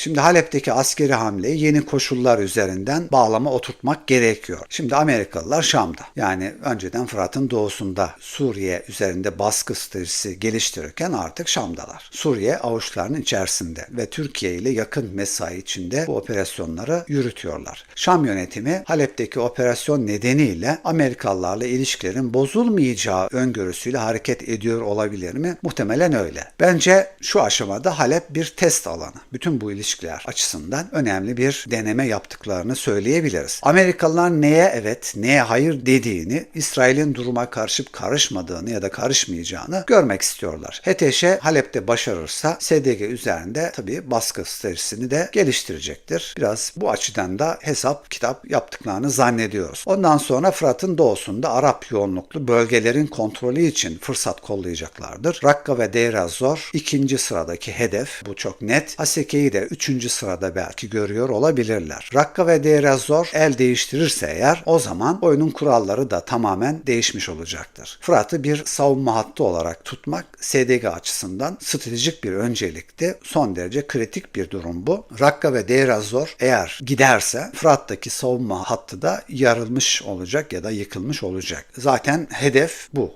Şimdi Halep'teki askeri hamleyi yeni koşullar üzerinden bağlama oturtmak gerekiyor. Şimdi Amerikalılar Şam'da. Yani önceden Fırat'ın doğusunda Suriye üzerinde baskı stratejisi geliştirirken artık Şam'dalar. Suriye avuçlarının içerisinde ve Türkiye ile yakın mesai içinde bu operasyonları yürütüyorlar. Şam yönetimi Halep'teki operasyon nedeniyle Amerikalılarla ilişkilerin bozulmayacağı öngörüsüyle hareket ediyor olabilir mi? Muhtemelen öyle. Bence şu aşamada Halep bir test alanı. Bütün bu ilişkiler açısından önemli bir deneme yaptıklarını söyleyebiliriz. Amerikalılar neye evet, neye hayır dediğini, İsrail'in duruma karışıp karışmadığını ya da karışmayacağını görmek istiyorlar. HTŞ Halep'te başarırsa SDG üzerinde tabii baskı stratejisini de geliştirecektir. Biraz bu açıdan da hesap kitap yaptıklarını zannediyoruz. Ondan sonra Fırat'ın doğusunda Arap yoğunluklu bölgelerin kontrolü için fırsat kollayacaklardır. Rakka ve Deir ez-Zor ikinci sıradaki hedef. Bu çok net. Haseke'yi de üçüncü sırada belki görüyor olabilirler. Rakka ve Deir ez-Zor el değiştirirse eğer o zaman oyunun kuralları da tamamen değişmiş olacaktır. Fırat'ı bir savunma hattı olarak tutmak SDG açısından stratejik bir öncelikti. Son derece kritik bir durum bu. Rakka ve Deir ez-Zor eğer giderse Fırat'taki savunma hattı da yarılmış olacak ya da yıkılmış olacak. Zaten hedef bu.